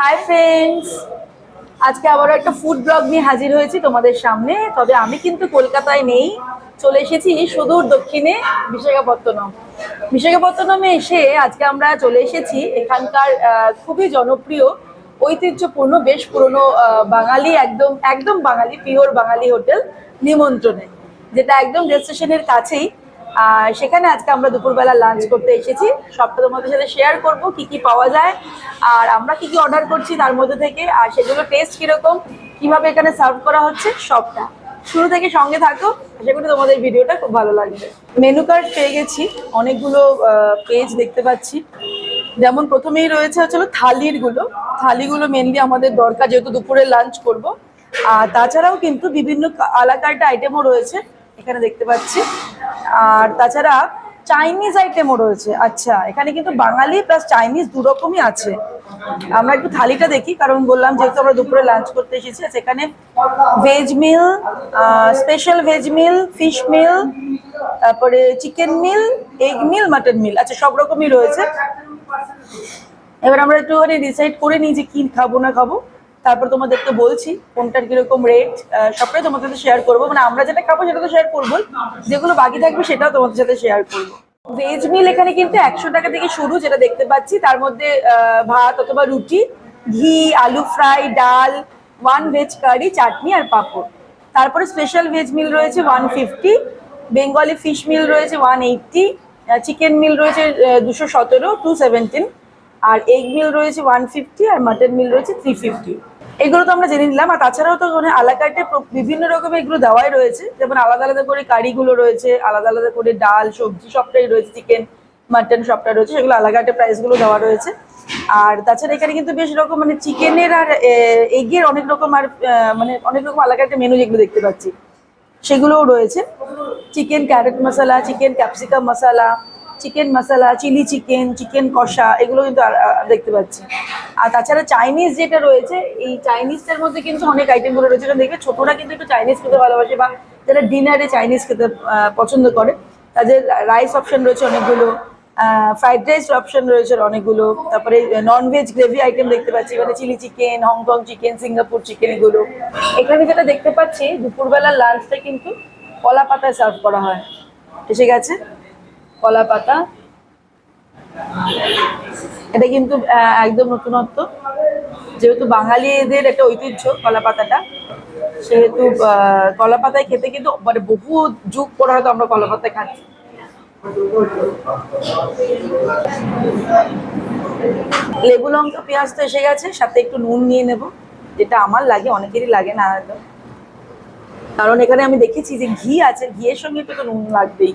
Hi friends আজকে আবারও একটা ফুড ব্লগ নিয়ে হাজির হয়েছি তোমাদের সামনে। তবে আমি কিন্তু কলকাতায় নেই, চলে এসেছি সুদূর দক্ষিণে বিশাখাপত্তনম। বিশাখাপত্তনমে এসে আজকে আমরা চলে এসেছি এখানকার খুবই জনপ্রিয়, ঐতিহ্যপূর্ণ, বেশ পুরনো বাঙালি, একদম একদম বাঙালি পিওর বাঙালি হোটেল নিমন্ত্রণে, যেটা একদম রেল স্টেশনের কাছেই। আর সেখানে আজকে আমরা দুপুরবেলা লাঞ্চ করতে এসেছি। সবটা তোমাদের সাথে শেয়ার করব, কি কি পাওয়া যায়। আর আমরা কি কি অর্ডার করছি তার মধ্যে থেকে, আর সেগুলো টেস্ট কীরকম, কীভাবে এখানে সার্ভ করা হচ্ছে, সবটা। শুরু থেকে সঙ্গে থাকো, আশা করি তোমাদের ভিডিওটা খুব ভালো লাগবে। মেনু কার্ড পেয়ে গেছি, অনেকগুলো পেজ দেখতে পাচ্ছি। যেমন প্রথমেই রয়েছে হচ্ছে হলো থালিরগুলো থালিগুলো মেনলি আমাদের দরকার, যেহেতু দুপুরে লাঞ্চ করব। আর তাছাড়াও কিন্তু বিভিন্ন আলাকাটা আইটেমও রয়েছে এখানে দেখতে পাচ্ছি। আর তাছাড়া চাইনিজ আইটেমও রয়েছে। আচ্ছা এখানে কিন্তু বাঙালি প্লাস চাইনিজ দু রকমই আছে। আমরা একটু থালিটা দেখি, কারণ বললাম যেহেতু আমরা দুপুরে লাঞ্চ করতে এসেছি সেখানে veg meal special veg meal fish meal তারপরে chicken meal egg meal mutton meal আচ্ছা সব রকমই রয়েছে। এবার আমরা একটুখানি ডিসাইড করে নিই যে কি খাব না খাব। তারপর তোমাদেরকে বলছি কোনটার কীরকম রেট সবটাই তোমাদের সাথে শেয়ার করব। মানে আমরা যেটা খাব সেটা তো শেয়ার করব যেগুলো বাকি থাকবে সেটাও তোমাদের সাথে শেয়ার করব। ভেজ মিল এখানে কিন্তু একশো টাকা থেকে শুরু যেটা দেখতে পাচ্ছি। তার মধ্যে ভাত অথবা রুটি, ঘি, আলু ফ্রাই ডাল ওয়ান ভেজ কারি চাটনি আর পাঁপড়। তারপরে স্পেশাল ভেজ মিল রয়েছে one fifty Bengali fish meal রয়েছে ওয়ান এইটটি চিকেন মিল রয়েছে দুশো সতেরো টু সেভেন্টিন আর এগ মিল রয়েছে ওয়ান ফিফটি আর মাটন মিল রয়েছে থ্রি ফিফটি এগুলো তো আমরা জেনে নিলাম। আর তাছাড়াও তো মানে আলাকাটে বিভিন্ন রকমের এগুলো দেওয়াই রয়েছে। যেমন আলাদা আলাদা করে কারিগুলো রয়েছে, আলাদা আলাদা করে ডাল, সবজি সবটাই রয়েছে, চিকেন, মাটন সবটা রয়েছে, সেগুলো আলাকাটে প্রাইসগুলো দেওয়া রয়েছে। আর তাছাড়া এখানে কিন্তু বেশ রকম মানে চিকেনের আর এগের অনেক রকম আর মানে অনেক রকম আলাকাটে মেনু যেগুলো দেখতে পাচ্ছি। সেগুলোও রয়েছে। Chicken carrot masala, chicken capsicum masala chicken masala chilli chicken chicken কষা এগুলো কিন্তু দেখতে পাচ্ছি। আর তাছাড়া চাইনিজ যেটা রয়েছে, এই চাইনিজটার মধ্যে কিন্তু অনেক আইটেমগুলো রয়েছে। যেটা দেখবে ছোটরা কিন্তু একটু চাইনিজ খেতে ভালোবাসে বা যারা ডিনারে চাইনিজ খেতে পছন্দ করে, তাদের রাইস অপশন রয়েছে অনেকগুলো ফ্রাইড রাইস অপশন রয়েছে অনেকগুলো, তারপরে নন ভেজ গ্রেভি আইটেম দেখতে পাচ্ছি মানে chilli chicken Hong Kong chicken Singapore chicken এগুলো। এখানে যেটা দেখতে পাচ্ছি, দুপুরবেলার লাঞ্চটা কিন্তু কলা পাতায় সার্ভ করা হয়। এসে গেছে কলা পাতা। এটা কিন্তু একদম নতুনত্ব। যেহেতু বাঙালিদের একটা ঐতিহ্য কলা পাতাটা, সেহেতু কলা পাতায় খেতে কিন্তু মানে বহু যুগ পরে হয়তো আমরা কলা পাতায় খাচ্ছি। লেবু, লঙ্কা, পেঁয়াজ তো এসে গেছে, সাথে একটু নুন নিয়ে নেব। যেটা আমার লাগে, অনেকেরই লাগে না হয়তো। কারণ এখানে আমি দেখেছি যে ঘি আছে, ঘিয়ের সঙ্গে একটু তো নুন লাগবেই।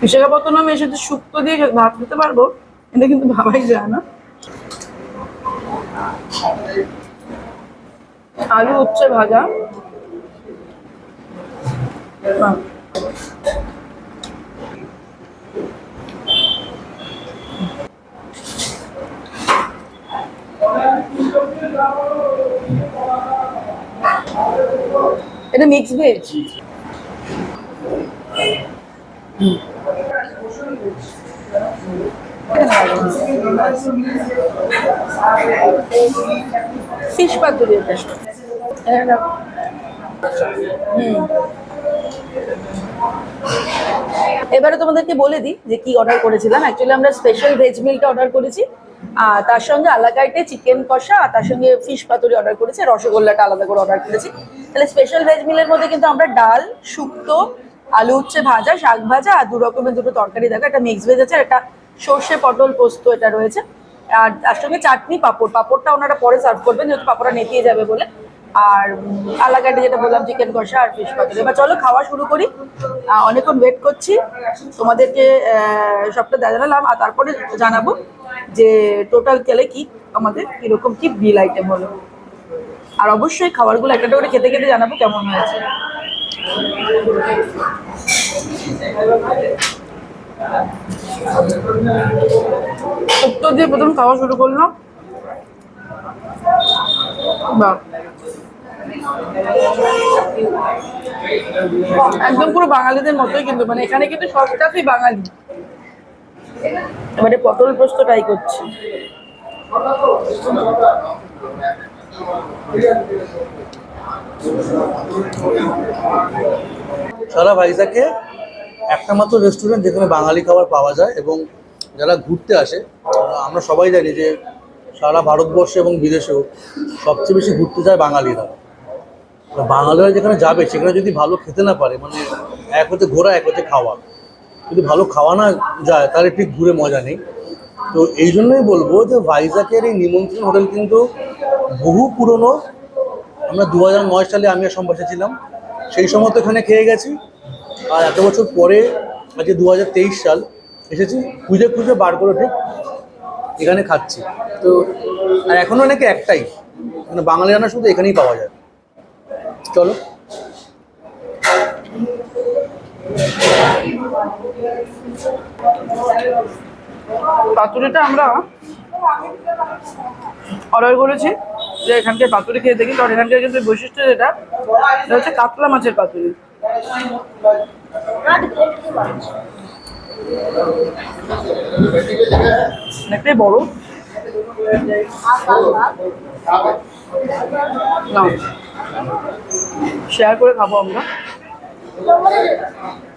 বিশাখাপত্তনমে এসে যে শুক্তো দিয়ে ভাত খেতে পারব এটা কিন্তু ভাবাই যায় না। আলু উচ্ছে ভাজা। হ্যাঁ। এটা মিক্স ভেজ ফিশ পাতুরি এবারে তোমাদেরকে বলে দিই যে কি অর্ডার করেছিলাম। অ্যাকচুয়ালি আমরা স্পেশাল ভেজ মিলটা অর্ডার করেছি। আর তার সঙ্গে আলাকাইটে চিকেন কষা, আর তার সঙ্গে ফিশ পাতুরি অর্ডার করেছি রসগোল্লাটা আলাদা করে অর্ডার করেছি। তাহলে স্পেশাল ভেজ মিলের মধ্যে কিন্তু আমরা ডাল, শুক্তো, আলু উচ্ছে ভাজা, শাক ভাজা, আর দু রকমের দুটো তরকারি। দেখো একটা মিক্স ভেজ আছে আর একটা সর্ষে পটল পোস্ত এটা রয়েছে। আর তার সঙ্গে চাটনি পাঁপড়। পাঁপড়টা ওনারা পরে সার্ভ করবেন যেহেতু পাঁপড়টা নেতিয়ে যাবে বলে। আর উম, আলাকাটে যেটা বললাম চিকেন কষা আর ফিশ পাতুরি এবার চলো খাওয়া শুরু করি। অনেকক্ষণ ওয়েট করছি। তোমাদেরকে সবটা জানালাম আর তারপরে জানাব যে টোটাল গেলে কি আমাদের কীরকম কি বিল আইটেম হলো। আর অবশ্যই খাবারগুলো একটা করে খেতে খেতে জানাব কেমন হয়েছে। উত্তর দিয়ে প্রথম খাওয়া শুরু করলাম। বাহ একদম পুরো বাঙালিদের মতোই কিন্তু মানে এখানে কিন্তু সব স্টাফই বাঙালি। এবারে পটল পোস্ত ট্রাই করছি। সারা ভাইজাকে একটা মাত্র রেস্টুরেন্ট যেখানে বাঙালি খাবার পাওয়া যায় এবং যারা ঘুরতে আসে, আমরা সবাই জানি যে সারা ভারতবর্ষে এবং বিদেশেও সবচেয়ে বেশি ঘুরতে যায় বাঙালিরা। বাঙালিরা যেখানে যাবে, সেখানে যদি ভালো খেতে না পারে মানে এক হতে ঘোরা, এক হতে খাওয়া। যদি ভালো খাওয়া না যায়, তাহলে ঠিক ঘুরে মজা নেই। তো এই জন্যই বলব যে ভাইজাকের এই নিমন্ত্রণ হোটেল কিন্তু বহু পুরনো। আমরা দু নয় সালে আমি সম্বাসে ছিলাম। সেই সময় তো এখানে খেয়ে গেছি। আর এত বছর পরে, আজকে দু হাজার তেইশ সাল, এসেছি খুঁজে খুঁজে বার করে ঠিক এখানে খাচ্ছি। তো, আর এখনও নাকি একটাই মানে বাঙালি রান্না শুধু এখানেই পাওয়া যায়। চলো। পাতুরিটা আমরা অর্ডার করেছি, যে এখানকার পাতুরি খেয়ে দেখি। কারণ এখানকার কিন্তু বৈশিষ্ট্য যেটা হচ্ছে কাতলা মাছের পাতুরি। অনেকটাই বড়। শেয়ার করে খাব আমরা।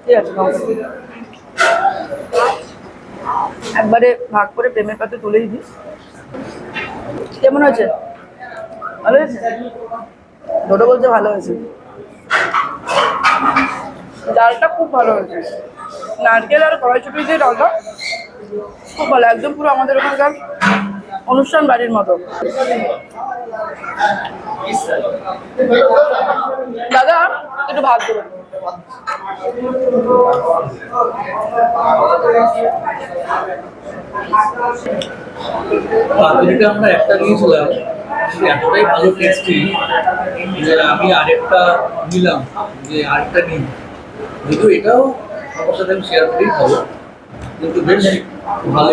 ঠিক আছে। একবারে ভাগ করে প্রেমের পাতে তুলেই দিই কেমন হয়েছে? ভালো হয়েছে? ছোটো বলছে ভালো হয়েছে। ডালটা খুব ভালো হয়েছে। নারকেল আর কড়াইশুটি দিয়ে ডালটা খুব ভালো, একদম পুরো আমাদের ওখানকার অনুষ্ঠান বাড়ির মতো। দাদা, একটু ভাত পাতুরিটা আমরা একটা নিয়েছিলাম এতটাই ভালো টেস্টি যে আমি আরেকটা নিলাম, যে আরেকটা নিই। যদিও এটাও আমার সাথে আমি শেয়ার করেই খাব কিন্তু বেশ ভালো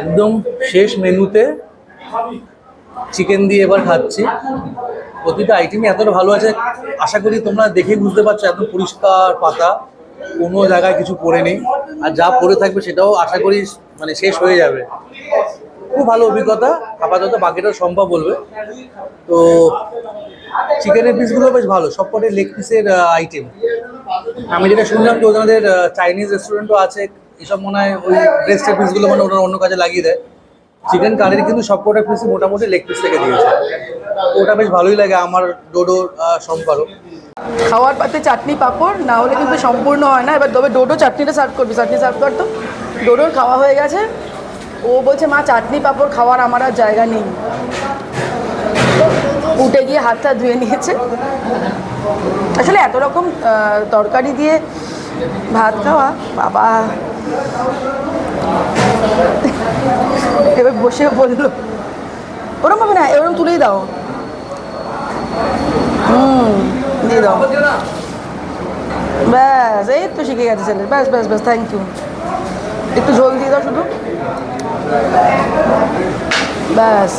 একদম শেষ মেনুতে চিকেন দিয়ে এবার খাচ্ছি। প্রতিটা আইটেমই এতটা ভালো আছে, আশা করি তোমরা দেখে বুঝতে পারছ, এত পরিষ্কার পাতা, কোনো জায়গায় কিছু পড়ে নেই আর যা পড়ে থাকবে সেটাও আশা করি মানে শেষ হয়ে যাবে। খুব ভালো অভিজ্ঞতা। আপাতত বাকিটা সম্ভব বলবে। তো চিকেনের পিসগুলো বেশ ভালো সবকটাই লেগ পিসের আইটেম আমি যেটা শুনলাম যে ওনাদের চাইনিজ রেস্টুরেন্টও আছে, এসব মনে হয় ওই ব্রেস্টের পিসগুলো মানে ওনারা অন্য কাজে লাগিয়ে দেয়। চিকেন কারির কিন্তু সবকটা পিসই মোটামুটি লেগ পিস থেকে দিয়েছে। ওটা বেশ ভালোই লাগে আমার ডোডোর সম্পারও খাওয়ার পাতে চাটনি পাঁপড়, না হলে কিন্তু সম্পূর্ণ হয় না। এবার তবে ডোডো চাটনিটা সার্ভ করবি। চাটনি সার্ভ কর তো। ডোডোর খাওয়া হয়ে গেছে। ও বলছে, মা, চাটনি পাঁপড় খাওয়ার আমার আর জায়গা নেই। উঠে গিয়ে হাতটা ধুয়ে নিয়েছে। আসলে এত রকম তরকারি দিয়ে ভাত খাওয়া, বাবা। এবার বসে বলল, ওরম হবে না, এরম তুলেই দাও। হুম, দিয়ে দাও। ব্যাস, এই তো শিখে গেছে ছেলে। ব্যাস ব্যাস ব্যাস থ্যাংক ইউ একটু ঝোল দিয়ে দাও শুধু। ব্যাস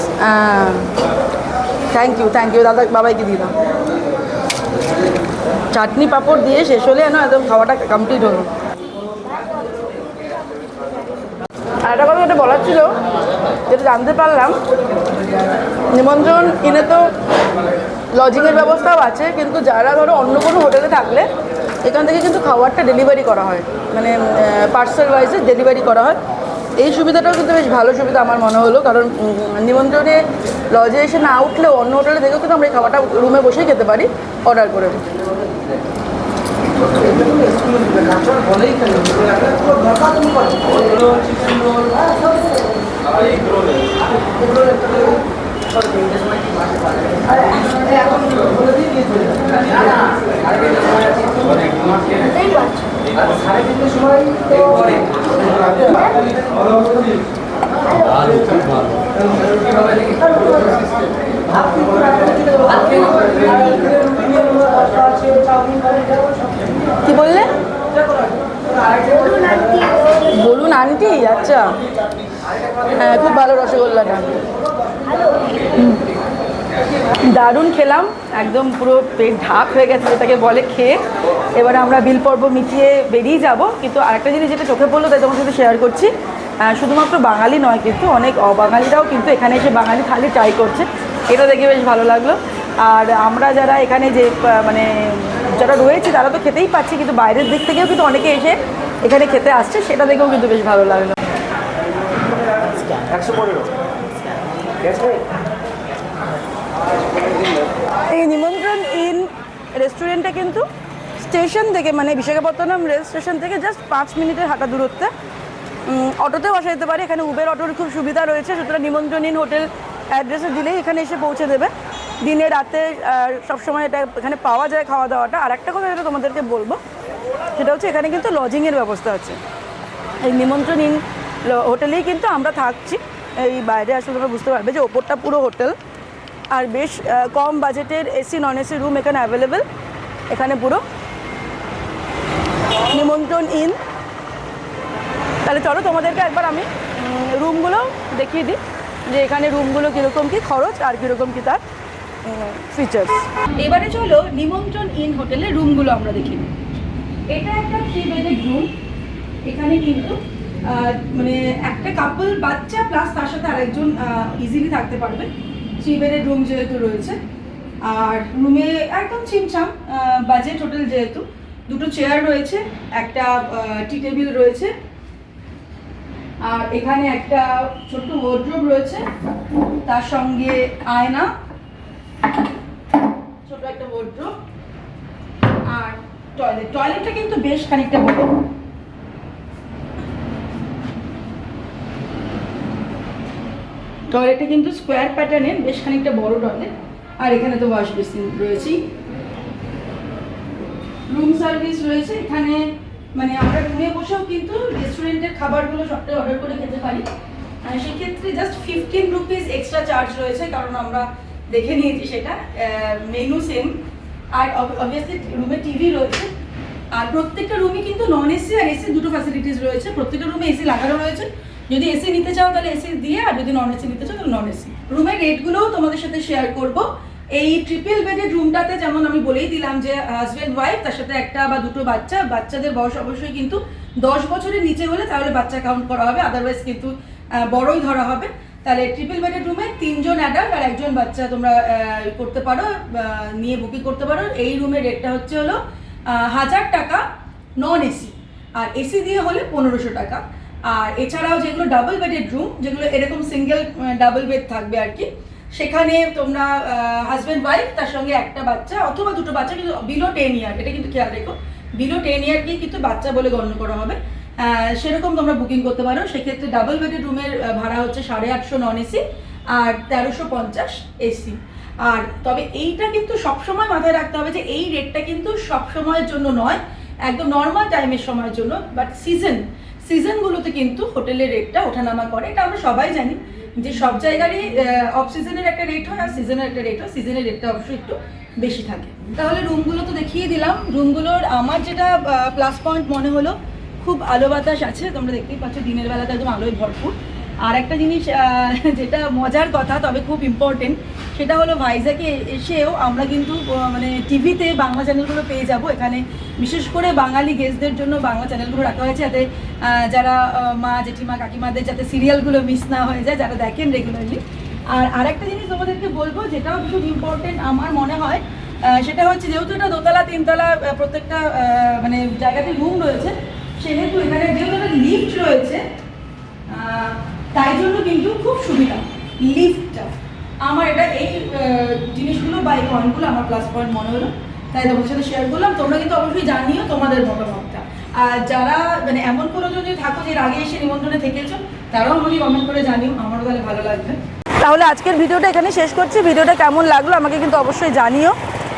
থ্যাংক ইউ থ্যাংক ইউ দাদা, বাবাইকে দাও চাটনি পাঁপড় দিয়ে শেষ হলে না একদম খাওয়াটা কমপ্লিট হলো। আর একটা কথা যেটা বলার ছিল, যেটা জানতে পারলাম, নিমন্ত্রণ কিনে তো লজিংয়ের ব্যবস্থাও আছে, কিন্তু যারা ধরো অন্য কোনো হোটেলে থাকলে, এখান থেকে কিন্তু খাবারটা ডেলিভারি করা হয়। মানে পার্সেল ওয়াইজে ডেলিভারি করা হয়। এই সুবিধাটাও কিন্তু বেশ ভালো সুবিধা আমার মনে হলো, কারণ নিমন্ত্রণে লজে এসে না উঠলেও অন্য হোটেলে থেকেও কিন্তু আমরা এই খাবারটা রুমে বসেই খেতে পারি, অর্ডার করে কি বললে বলুন আন্টি আচ্ছা হ্যাঁ খুব ভালো রসগোল্লাটা হুম। দারুণ খেলাম, একদম পুরো পেট ঢাক হয়ে গেছে যেটাকে বলে খেয়ে। এবারে আমরা বিল পর্ব মিটিয়ে বেরিয়ে যাব, কিন্তু আরেকটা জিনিস যেটা চোখে পড়ল, তাই তোমার সাথে শেয়ার করছি। শুধুমাত্র বাঙালি নয় কিন্তু অনেক অবাঙালিরাও কিন্তু এখানে এসে বাঙালি থালি ট্রাই করছে। এটা দেখে বেশ ভালো লাগল। আর আমরা যারা এখানে যে মানে যারা রয়েছে, তারা তো খেতেই পাচ্ছি, কিন্তু বাইরের দিক থেকেও কিন্তু অনেকে এসে এখানে খেতে আসছে, সেটা দেখেও কিন্তু বেশ ভালো লাগল। এই নিমন্ত্রণ ইন রেস্টুরেন্টটা কিন্তু স্টেশন থেকে মানে বিশাখাপত্তনম রেল স্টেশন থেকে জাস্ট পাঁচ মিনিটের হাঁটা দূরত্বে। অটোতেও আসা যেতে পারে। এখানে উবের অটোর খুব সুবিধা রয়েছে। সুতরাং নিমন্ত্রণ ইন হোটেল অ্যাড্রেসে দিলেই এখানে এসে পৌঁছে দেবে। দিনে, রাতে সবসময় এটা এখানে পাওয়া যায় খাওয়া দাওয়াটা আর একটা কথা যেটা তোমাদেরকে বলব, সেটা হচ্ছে এখানে কিন্তু লজিংয়ের ব্যবস্থা আছে। এই নিমন্ত্রণ ইন ল- হোটেলেই কিন্তু আমরা থাকছি। এই বাইরে আসলে তোমরা বুঝতে পারবে যে ওপরটা পুরো হোটেল আর বেশ কম বাজেটের এসি নন এসি রুম এখানে অ্যাভেলেবেল এখানে পুরো। নিমন্ত্রণ ইন তাহলে চলো তোমাদেরকে একবার আমি রুমগুলো দেখিয়ে দিই, যে এখানে রুমগুলো কীরকম কী খরচ আর কীরকম কী তার ফিচার্স এবারে চলো নিমন্ত্রণ ইন হোটেলের রুমগুলো আমরা দেখি এটা একটা থ্রি বেডেড রুম এখানে কিন্তু মানে একটা কাপল বাচ্চা প্লাস তার সাথে আরেকজন ইজিলি থাকতে পারবে। থ্রি বেডেড রুম যেহেতু রয়েছে, আর রুমে একদম ছিমছাম বাজেট হোটেল যেহেতু, দুটো চেয়ার রয়েছে, একটা টি টেবিল রয়েছে, আর এখানে একটা ছোট্ট ওয়ার্ড্রোব রয়েছে, তার সঙ্গে আয়না ছোট একটা ওয়ার্ড্রোব আর টয়লেট টয়লেটটা কিন্তু বেশ খানিকটা বড়। টয়লেটটা কিন্তু স্কোয়ার প্যাটার্নের বেশ খানিকটা বড় টয়লেট, আর এখানে তো ওয়াশ বেসিন রয়েছেই রুম সার্ভিস রয়েছে, এখানে মানে আমরা রুমে বসেও কিন্তু রেস্টুরেন্টের খাবারগুলো সবটাই অর্ডার করে খেতে পারি। সেক্ষেত্রে just fifteen rupees extra charge রয়েছে, কারণ আমরা দেখে নিয়েছি সেটা। মেনু সেম আর অবভিয়াসলি রুমে টিভি রয়েছে। আর প্রত্যেকটা রুমই কিন্তু নন এসি আর এসি দুটো ফ্যাসিলিটিস রয়েছে। প্রত্যেকটা রুমে এসি লাগানো রয়েছে। যদি এসি নিতে চাও তাহলে এসি দিয়ে, আর যদি নন এসি নিতে চাও তাহলে নন এসি রুমের রেটগুলোও তোমাদের সাথে শেয়ার করব। এই ট্রিপল বেডেড রুমটাতে যেমন আমি বলেই দিলাম যে হাজব্যান্ড ওয়াইফ তার সাথে একটা বা দুটো বাচ্চা, বাচ্চাদের বয়স অবশ্যই কিন্তু দশ বছরের নিচে হলে তাহলে বাচ্চা কাউন্ট করা হবে আদারওয়াইজ কিন্তু বড়ই ধরা হবে। তাহলে ট্রিপল বেডেড রুমে তিনজন অ্যাডাল্ট আর একজন বাচ্চা তোমরা করতে পারো নিয়ে বুকিং করতে পারো। এই রুমের রেটটা হচ্ছে হলো হাজার টাকা নন এসি আর এসি দিয়ে হলে পনেরোশো টাকা। আর এছাড়াও যেগুলো ডাবল বেডেড রুম যেগুলো এরকম সিঙ্গেল ডাবল বেড থাকবে আর কি, সেখানে তোমরা হাজব্যান্ড ওয়াইফ তার সঙ্গে একটা বাচ্চা অথবা দুটো বাচ্চা, কিন্তু বিলো টেন ইয়ার এটা কিন্তু খেয়াল রেখো। বিলো টেন ইয়ারকেই কিন্তু বাচ্চা বলে গণ্য করা হবে। সেরকম তোমরা বুকিং করতে পারো। সেক্ষেত্রে ডাবল বেডেড রুমের ভাড়া হচ্ছে সাড়ে আটশো নন এসি আর তেরোশো পঞ্চাশ এসি আর তবে এইটা কিন্তু সবসময় মাথায় রাখতে হবে যে এই রেটটা কিন্তু সবসময়ের জন্য নয়। একদম নর্মাল টাইমের সময়ের জন্য বাট সিজন সিজনগুলোতে কিন্তু হোটেলের রেটটা ওঠানামা করে। এটা আমরা সবাই জানি যে সব জায়গারই অফ সিজনের একটা রেট হয় আর সিজনের একটা রেট হয়। সিজনের রেটটা অবশ্যই একটু বেশি থাকে। তাহলে রুমগুলো তো দেখিয়ে দিলাম। রুমগুলোর আমার যেটা প্লাস পয়েন্ট মনে হলো, খুব আলো বাতাস আছে। তোমরা দেখতেই পাচ্ছ দিনের বেলাতে একদম আলোয় ভরপুর। আর একটা জিনিস যেটা মজার কথা, তবে খুব ইম্পর্টেন্ট সেটা হলো ভাইজাকে এসেও আমরা কিন্তু মানে টিভিতে বাংলা চ্যানেলগুলো পেয়ে যাব। এখানে বিশেষ করে বাঙালি গেস্টদের জন্য বাংলা চ্যানেলগুলো রাখা হয়েছে যাতে যারা মা, জেঠিমা, কাকিমাদের যাতে সিরিয়ালগুলো মিস না হয়ে যায়, যারা দেখেন রেগুলারলি আর আরেকটা জিনিস তোমাদেরকে বলব, যেটাও খুব ইম্পর্টেন্ট আমার মনে হয় সেটা হচ্ছে যেহেতু এটা দোতলা, তিনতলা প্রত্যেকটা মানে জায়গাতে রুম রয়েছে, সেহেতু এখানে যেহেতু একটা লিফট রয়েছে তাই জন্য কিন্তু খুব সুবিধা লিফটটা আমার এটা এই জিনিসগুলো বা এই পয়েন্টগুলো আমার প্লাস পয়েন্ট মনে হলো। তাই তোমাদের সাথে শেয়ার করলাম। তোমরা কিন্তু অবশ্যই জানিও তোমাদের মতামতটা। আর যারা মানে এমন কোনো যদি থাকো যে আগে এসে নিমন্ত্রণে থেকেছো, তারাও আমাকে কমেন্ট করে জানিও। আমারও তাহলে ভালো লাগবে। তাহলে আজকের ভিডিওটা এখানে শেষ করছি। ভিডিওটা কেমন লাগল আমাকে কিন্তু অবশ্যই জানিও।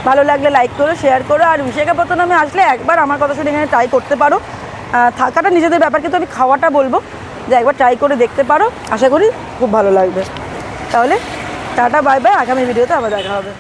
ভালো লাগলে লাইক করো শেয়ার করো। আর বিশাখাপত্তনমে আসলে একবার আমার কথা শুনে এখানে ট্রাই করতে পারো। থাকাটা নিজেদের ব্যাপার কিন্তু আমি খাওয়াটা বলব। যে একবার ট্রাই করে দেখতে পারো। আশা করি খুব ভালো লাগবে। তাহলে টাটা বাই বাই আগামী ভিডিওতে আবার দেখা হবে।